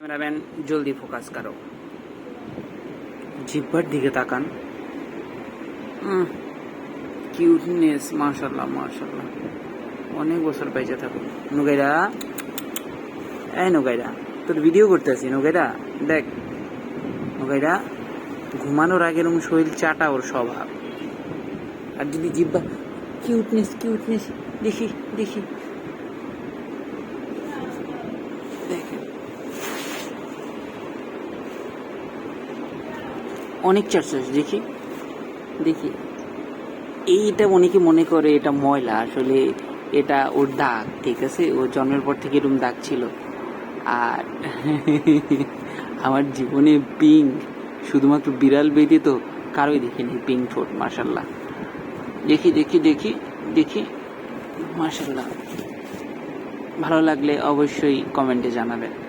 Cameraman, জলদি focus করো। জিব্বার দিকে তাকান। কিউটনেস মাশাল্লাহ মাশাল্লাহ অনেক বছর পাইছে থাকুন নুগাইরা? এই নুগাইরা, তোর ভিডিও করতে আছি নুগাইরা। দেখ, নুগাইরা, ঘুমানোর আগে এরকম শরীর চাটা ওর স্বভাব। আর যদি জিব্বা কিউটনেস কিউটনেস দেখি দেখি। দেখেন। অনেক চর্চা দেখি। দেখি। এইটা অনেকে মনে করে এটা ময়লা? আসলে এটা ওর দাগ, ঠিক আছে? ও জন্মের পর থেকে এরকম দাগ ছিল। আর আমার জীবনে পিঙ্ক শুধুমাত্র বিড়াল বেঁধে তো কারোই দেখিনি পিঙ্ক ঠোঁট মার্শাল্লাহ দেখি দেখি দেখি দেখি। মার্শাল্লাহ ভালো লাগলে অবশ্যই কমেন্টে জানাবেন।